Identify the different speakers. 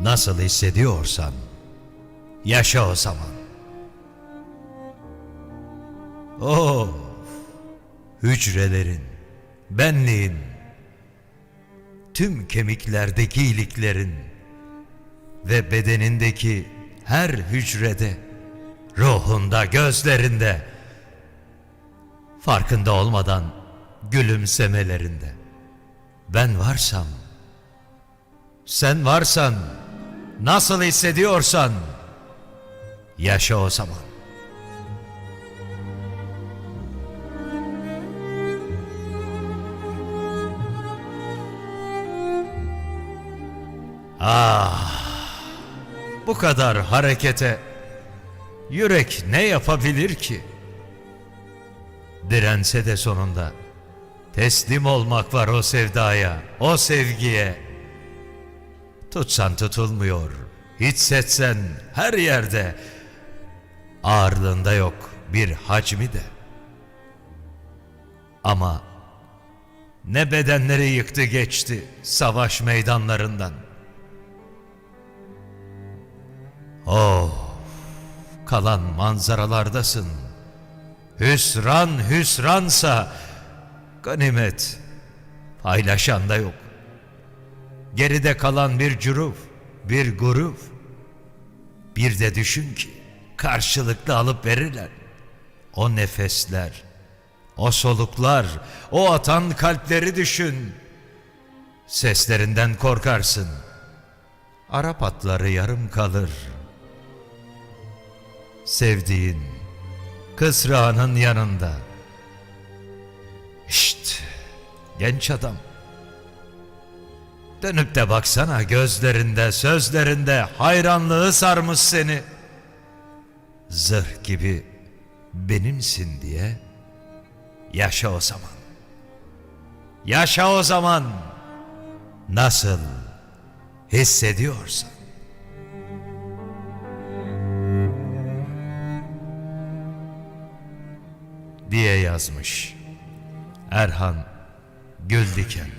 Speaker 1: Nasıl hissediyorsan yaşa o zaman. Oh, hücrelerin, benliğin, tüm kemiklerdeki iliklerin ve bedenindeki her hücrede, ruhunda, gözlerinde, farkında olmadan gülümsemelerinde. Ben varsam, sen varsan, nasıl hissediyorsan, yaşa o zaman. Bu kadar harekete yürek ne yapabilir ki? Dirense de sonunda teslim olmak var o sevdaya, o sevgiye. Tutsan tutulmuyor, hissetsen her yerde. Ağırlığında yok bir hacmi de. Ama ne bedenleri yıktı geçti savaş meydanlarından. Oh, kalan manzaralardasın. Hüsran hüsransa ganimet paylaşan da yok. Geride kalan bir cüruf, bir grup. Bir de düşün ki karşılıklı alıp verirler. O nefesler, o soluklar, o atan kalpleri düşün. Seslerinden korkarsın. Arap atları yarım kalır. Sevdiğin kısrağının yanında. Şşt, genç adam. Dönüp de baksana gözlerinde, sözlerinde hayranlığı sarmış seni. Zırh gibi benimsin diye yaşa o zaman. Yaşa o zaman. Nasıl hissediyorsan. diye yazmış. Erhan Güldiken